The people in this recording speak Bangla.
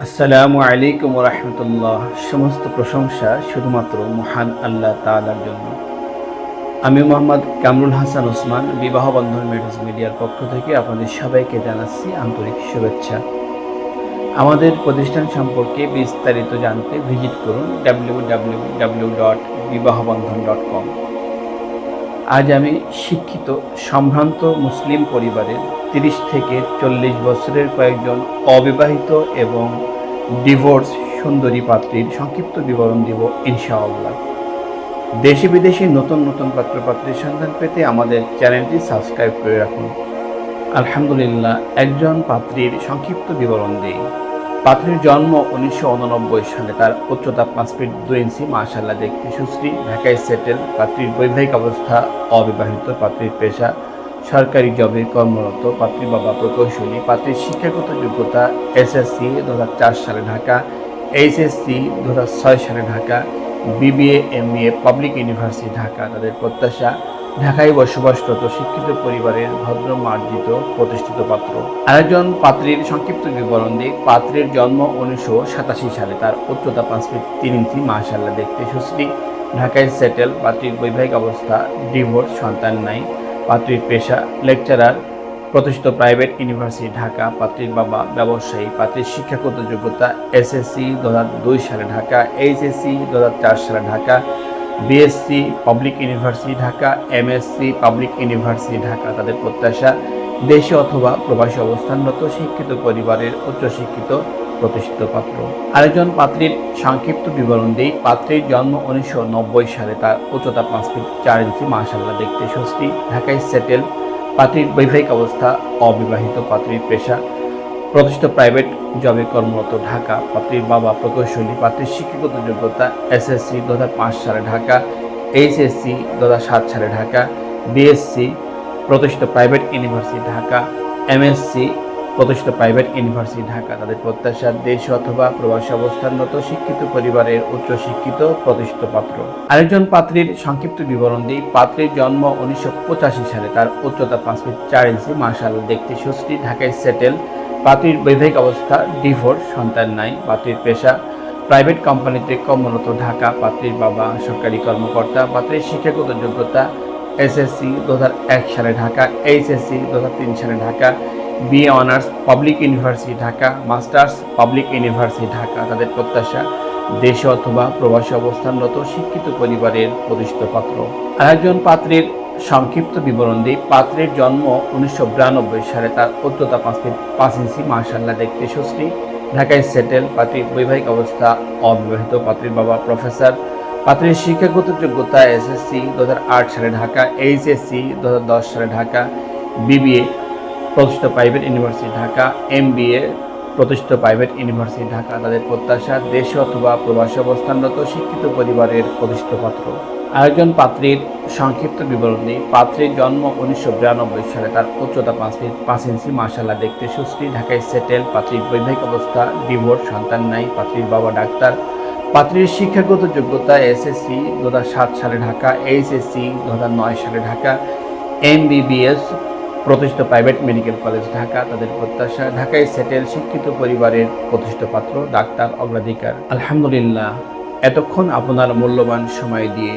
আসসালামু আলাইকুম রহমতুল্লাহ। সমস্ত প্রশংসা শুধুমাত্র মহান আল্লাহ তাআলার জন্য। আমি মোহাম্মদ কামরুল হাসান ওসমান, বিবাহ বন্ধন ম্যারেজ মিডিয়ার পক্ষ থেকে আপনাদের সবাইকে জানাচ্ছি আন্তরিক শুভেচ্ছা। আমাদের প্রতিষ্ঠান সম্পর্কে বিস্তারিত জানতে ভিজিট করুন W W W dot Bibahabandhan dot com আজ আমি শিক্ষিত, সম্ভ্রান্ত মুসলিম পরিবারের তিরিশ থেকে চল্লিশ বছরের কয়েকজন অবিবাহিত এবং ডিভোর্স সুন্দরী পাত্রীর সংক্ষিপ্ত বিবরণ দিব ইনশাআল্লাহ। দেশি বিদেশি নতুন নতুন পাত্রপাত্রীর সন্ধান পেতে আমাদের চ্যানেলটি সাবস্ক্রাইব করে রাখুন। আলহামদুলিল্লাহ, একজন পাত্রীর সংক্ষিপ্ত বিবরণ দিই। পাত্রীর জন্ম উনিশশো উননব্বই সালে। তার উচ্চতা পাঁচ ফিট দুই ইঞ্চি মাশাল্লাহ দেখতে সুশ্রী। ঢাকায় সেটেল পাত্রীর বৈবাহিক অবস্থা অবিবাহিত, পাত্রীর পেশা সরকারি জবে কর্মরত পাত্রী বাবা প্রকৌশলী। পাত্রীর শিক্ষাগত যোগ্যতা এসএসসি দু হাজার চার সালে ঢাকা এইচএসসি দু হাজার ছয় সালে Dhaka BBA MBA public university Dhaka. তাদের প্রত্যাশা ঢাকায় বসবাসরত শিক্ষিত পরিবারের ভদ্র মার্জিত প্রতিষ্ঠিত পাত্র। আরেকজন পাত্রীর সংক্ষিপ্ত বিবরণ দিক পাত্রের জন্ম উনিশশো সাতাশি সালে। তার উচ্চতা পাঁচ ফিট তিন ইঞ্চি। মাশাল্লাহ দেখতে সুশ্রী ঢাকায় সেটেল। পাত্রীর বৈবাহিক অবস্থা, ডিভোর্স, সন্তান নাই। পাত্রীর পেশা, লেকচারার, প্রতিষ্ঠিত প্রাইভেট ইউনিভার্সিটি, ঢাকা। পাত্রীর বাবা ব্যবসায়ী। পাত্রীর শিক্ষাগত যোগ্যতা এসএসসি দু সালে ঢাকা। এইচএসসি দু হাজার চার সালে Dhaka. BSc public university Dhaka MSc public university Dhaka তাদের প্রত্যাশা দেশে অথবা প্রবাসী অবস্থানরত শিক্ষিত পরিবারের উচ্চশিক্ষিত প্রতিষ্ঠিত পাত্র। আরেকজন পাত্রীর সংক্ষিপ্ত বিবরণ দিই। পাত্রীর জন্ম উনিশশো নব্বই সালে, তার উচ্চতা পাঁচ ফিট চার ইঞ্চি মাসাল্লাহ দেখতে স্বস্তি। ঢাকায় সেটেল। পাত্রীর বৈবাহিক অবস্থা অবিবাহিত, পাত্রীর পেশা প্রতিষ্ঠিত প্রাইভেট জবে কর্মরত ঢাকা পাত্রীর বাবা প্রকৌশলী পাত্রীর শিক্ষাগত যোগ্যতা এসএসসি দু সালে ঢাকা এইচএসসি দু সালে ঢাকা বিএসসি প্রতিষ্ঠিত প্রাইভেট ইউনিভার্সিটি ঢাকা এমএসসি প্রতিষ্ঠিত প্রাইভেট ইউনিভার্সিটি ঢাকা। তাদের প্রত্যাশা দেশ অথবা প্রবাসী অবস্থানরত শিক্ষিত পরিবারের উচ্চশিক্ষিত প্রতিষ্ঠিত পাত্র। আরেকজন পাত্রীর সংক্ষিপ্ত বিবরণ দিই। পাত্রীর জন্ম উনিশশো পঁচাশি সালে। তার উচ্চতা পাঁচ ফিট চার ইঞ্চি। মার্শাল দেখতে সুশ্রী ঢাকায় সেটেল পাত্রীর বৈবাহিক অবস্থা ডিভোর্স সন্তান নাই পাত্রীর পেশা। প্রাইভেট কোম্পানিতে কর্মরত ঢাকা পাত্রীর বাবা সরকারি কর্মকর্তা পাত্রীর শিক্ষাগত যোগ্যতা, এসএসসি দু এক সালে ঢাকা, এইচএসসি দু তিন সালে Dhaka, BA honours, public university Dhaka, masters, public university Dhaka. তাদের প্রত্যাশা, দেশে অথবা প্রবাসী অবস্থানরত শিক্ষিত পরিবারের প্রতিষ্ঠিত পাত্র। আরেকজন পাত্রীর সংক্ষিপ্ত বিবরণ দিই। পাত্রের জন্ম উনিশশো বিরানব্বই সালে তার উচ্চতা পাঁচ ফিট পাঁচ ইঞ্চি। মার্শাল্লাহ দেখতে সুশ্রী। ঢাকায় সেটেল। পাত্রীর বৈবাহিক অবস্থা অবিবাহিত পাত্রীর বাবা প্রফেসর। পাত্রীর শিক্ষাগত যোগ্যতা এসএসসি দু হাজার আট সালে ঢাকা, এইচএসসি দু হাজার দশ সালে ঢাকা, বিবিএ প্রতিষ্ঠিত প্রাইভেট ইউনিভার্সিটি ঢাকা, এমবিএ প্রতিষ্ঠিত প্রাইভেট ইউনিভার্সিটি ঢাকা। তাদের প্রত্যাশা দেশে অথবা প্রবাসী অবস্থানরত শিক্ষিত পরিবারের প্রতিষ্ঠিত পাত্র। আরেকজন পাত্রীর সংক্ষিপ্ত বিবরণী পাত্রীর জন্ম উনিশশো বিরানব্বই সালে, তার উচ্চতা পাঁচ ফিট পাঁচ ইঞ্চি মার্শাল্লাহ দেখতে সুশ্রী ঢাকায় সেটেল। পাত্রীর বৈবাহিক অবস্থা, ডিভোর্স, সন্তান নাই, পাত্রীর বাবা ডাক্তার। পাত্রীর শিক্ষাগত যোগ্যতা, এসএসসি, দু সাত সালে ঢাকা, এইচএসসি, দু নয় সালে ঢাকা, এমবিবিএস, প্রতিষ্ঠিত প্রাইভেট মেডিকেল কলেজ ঢাকা, তাদের প্রত্যাশা, ঢাকায় সেটেল, শিক্ষিত পরিবারের প্রতিষ্ঠিত পাত্র, ডাক্তার, অগ্রাধিকার। আলহামদুলিল্লাহ, এতক্ষণ আপনার মূল্যবান সময় দিয়ে